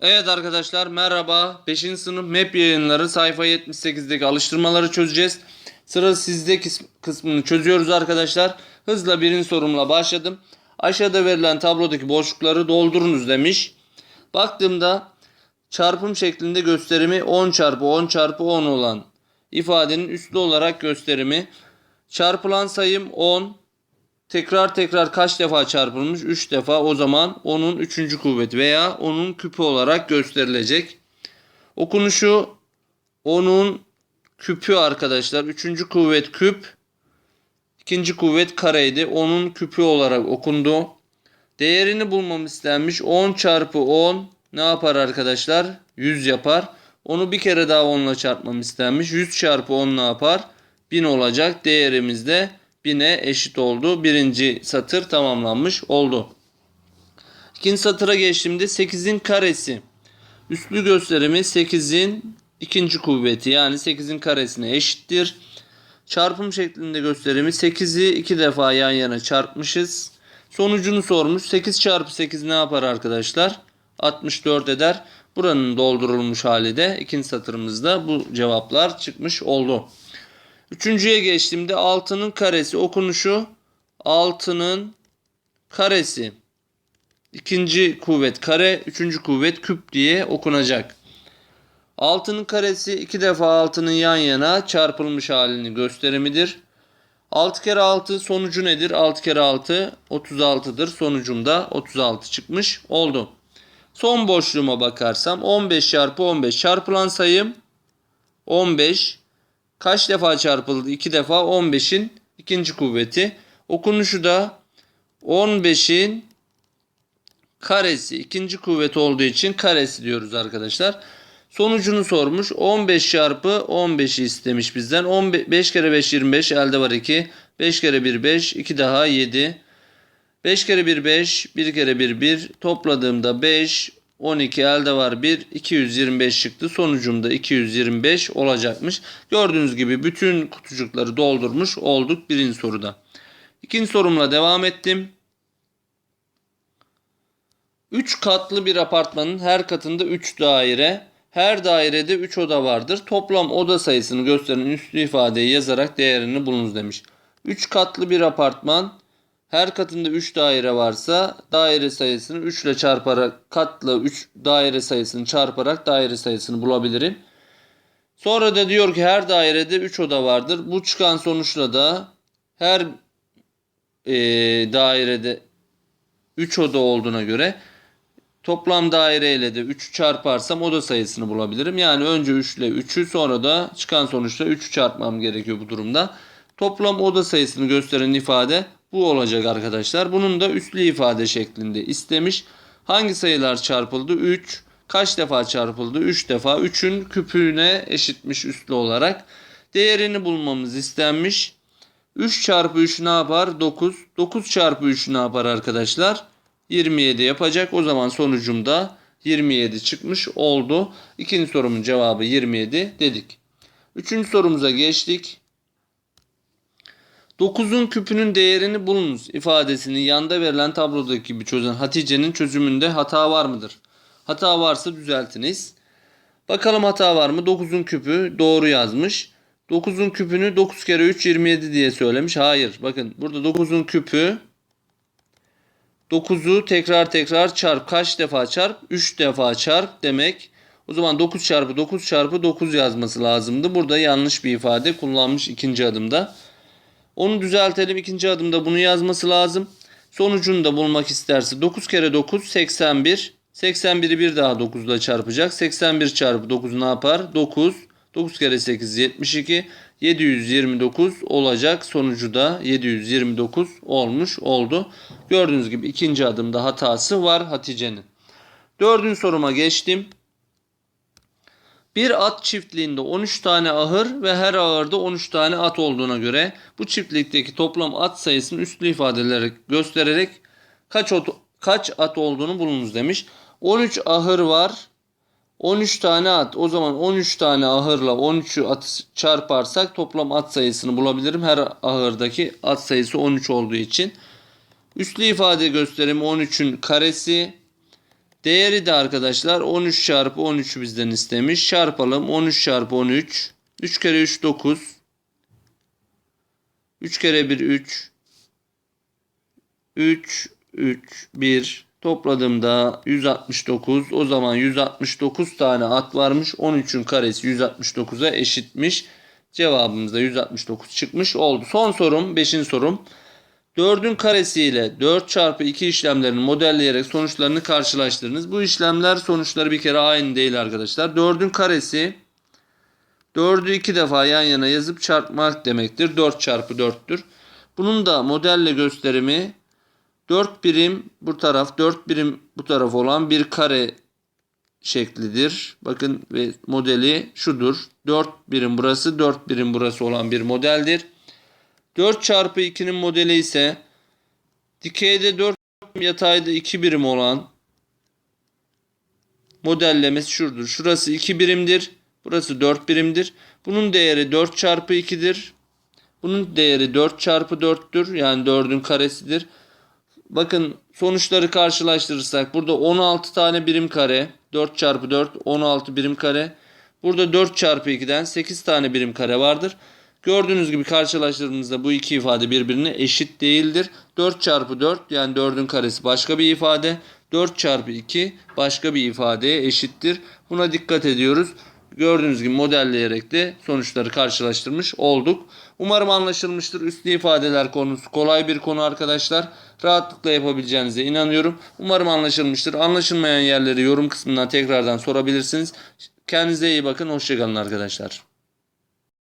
Evet arkadaşlar merhaba. 5. sınıf MEP yayınları sayfa 78'deki alıştırmaları çözeceğiz. Sıra sizde kıs- kısmını çözüyoruz arkadaşlar. Hızla birinci sorumla başladım. Aşağıda verilen tablodaki boşlukları doldurunuz demiş. Baktığımda çarpım şeklinde gösterimi 10 çarpı 10 çarpı 10 olan ifadenin üslü olarak gösterimi. Çarpılan sayım 10. Tekrar tekrar kaç defa çarpılmış? 3 defa. O zaman onun 3. kuvveti veya onun küpü olarak gösterilecek. Okunuşu onun küpü arkadaşlar. 3. kuvvet küp. ikinci kuvvet kareydi. Onun küpü olarak okundu. Değerini bulmam istenmiş. 10 çarpı 10 ne yapar arkadaşlar? 100 yapar. Onu bir kere daha 10 ile çarpmam istenmiş. 100 çarpı 10 ne yapar? 1000 olacak. Değerimiz de 1000'e eşit oldu. Birinci satır tamamlanmış oldu. İkinci satıra geçtiğimde 8'in karesi. Üslü gösterimi 8'in ikinci kuvveti yani 8'in karesine eşittir. Çarpım şeklinde gösterimi 8'i 2 defa yan yana çarpmışız. Sonucunu sormuş. 8 çarpı 8 ne yapar arkadaşlar? 64 eder. Buranın doldurulmuş hali de ikinci satırımızda bu cevaplar çıkmış oldu. Üçüncüye geçtiğimde 6'nın karesi okunuşu 6'nın karesi. İkinci kuvvet kare, üçüncü kuvvet küp diye okunacak. 6'nın karesi iki defa 6'nın yan yana çarpılmış halini gösterimidir. 6 kere 6 sonucu nedir? 6 kere 6 36'dır. Sonucumda 36 çıkmış oldu. Son boşluğuma bakarsam 15 çarpı 15 çarpılan sayım 15. Kaç defa çarpıldı? 2 defa 15'in ikinci kuvveti. Okunuşu da 15'in karesi ikinci kuvvet olduğu için karesi diyoruz arkadaşlar. Sonucunu sormuş. 15 çarpı 15'i istemiş bizden. 15, 5 kere 5 25 elde var 2. 5 kere 1 5 2 daha 7. 5 kere 1 5 1 kere 1 1 topladığımda 5 12 elde var 1 225 çıktı. Sonucumda 225 olacakmış. Gördüğünüz gibi bütün kutucukları doldurmuş olduk birinci soruda. İkinci sorumla devam ettim. 3 katlı bir apartmanın her katında 3 daire, her dairede 3 oda vardır. Toplam oda sayısını gösteren üslü ifadeyi yazarak değerini bulunuz demiş. 3 katlı bir apartman her katında 3 daire varsa daire sayısını 3 ile çarparak katla 3 daire sayısını çarparak daire sayısını bulabilirim. Sonra da diyor ki her dairede 3 oda vardır. Bu çıkan sonuçla da her eee, dairede 3 oda olduğuna göre toplam daire ile de 3 çarparsam oda sayısını bulabilirim. Yani önce 3 ile 3'ü sonra da çıkan sonuçta 3'ü çarpmam gerekiyor bu durumda. Toplam oda sayısını gösteren ifade bu olacak arkadaşlar. Bunun da üslü ifade şeklinde istemiş. Hangi sayılar çarpıldı? 3. Kaç defa çarpıldı? 3 defa. 3'ün küpüne eşitmiş üslü olarak. Değerini bulmamız istenmiş. 3 çarpı 3 ne yapar? 9. 9 çarpı 3 ne yapar arkadaşlar? 27 yapacak. O zaman sonucumda 27 çıkmış oldu. İkinci sorumun cevabı 27 dedik. Üçüncü sorumuza geçtik. 9'un küpünün değerini bulunuz ifadesini yanda verilen tablodaki gibi çözen Hatice'nin çözümünde hata var mıdır? Hata varsa düzeltiniz. Bakalım hata var mı? 9'un küpü doğru yazmış. 9'un küpünü 9 kere 3 27 diye söylemiş. Hayır. Bakın burada 9'un küpü 9'u tekrar tekrar çarp. Kaç defa çarp? 3 defa çarp demek. O zaman 9 çarpı 9 çarpı 9 yazması lazımdı. Burada yanlış bir ifade kullanmış ikinci adımda. Onu düzeltelim. İkinci adımda bunu yazması lazım. Sonucunu da bulmak isterse 9 kere 9 81. 81'i bir daha 9 ile çarpacak. 81 çarpı 9 ne yapar? 9. 9 kere 8 72. 729 olacak. Sonucu da 729 olmuş oldu. Gördüğünüz gibi ikinci adımda hatası var Hatice'nin. Dördüncü soruma geçtim. Bir at çiftliğinde 13 tane ahır ve her ahırda 13 tane at olduğuna göre bu çiftlikteki toplam at sayısını üslü ifadeleri göstererek kaç at, kaç at olduğunu bulunuz demiş. 13 ahır var. 13 tane at. O zaman 13 tane ahırla 13'ü at çarparsak toplam at sayısını bulabilirim. Her ahırdaki at sayısı 13 olduğu için. Üslü ifade gösterimi 13'ün karesi. Değeri de arkadaşlar 13 çarpı 13 bizden istemiş. Çarpalım 13 çarpı 13. 3 kere 3 9. 3 kere 1 3. 3 3 1 topladığımda 169. O zaman 169 tane at varmış. 13'ün karesi 169'a eşitmiş. Cevabımız da 169 çıkmış oldu. Son sorum 5. sorum. 4'ün karesi ile 4 çarpı 2 işlemlerini modelleyerek sonuçlarını karşılaştırınız. Bu işlemler sonuçları bir kere aynı değil arkadaşlar. 4'ün karesi 4'ü 2 defa yan yana yazıp çarpmak demektir. 4 çarpı 4'tür. Bunun da modelle gösterimi 4 birim bu taraf 4 birim bu taraf olan bir kare şeklidir. Bakın ve modeli şudur. 4 birim burası 4 birim burası olan bir modeldir. 4 çarpı 2'nin modeli ise dikeyde 4 yatayda 2 birim olan modellemesi şudur. Şurası 2 birimdir. Burası 4 birimdir. Bunun değeri 4 çarpı 2'dir. Bunun değeri 4 çarpı 4'tür. Yani 4'ün karesidir. Bakın sonuçları karşılaştırırsak burada 16 tane birim kare. 4 çarpı 4 16 birim kare. Burada 4 çarpı 2'den 8 tane birim kare vardır. Gördüğünüz gibi karşılaştırdığımızda bu iki ifade birbirine eşit değildir. 4 çarpı 4 yani 4'ün karesi başka bir ifade. 4 çarpı 2 başka bir ifadeye eşittir. Buna dikkat ediyoruz. Gördüğünüz gibi modelleyerek de sonuçları karşılaştırmış olduk. Umarım anlaşılmıştır. Üslü ifadeler konusu kolay bir konu arkadaşlar. Rahatlıkla yapabileceğinize inanıyorum. Umarım anlaşılmıştır. Anlaşılmayan yerleri yorum kısmından tekrardan sorabilirsiniz. Kendinize iyi bakın. Hoşçakalın arkadaşlar.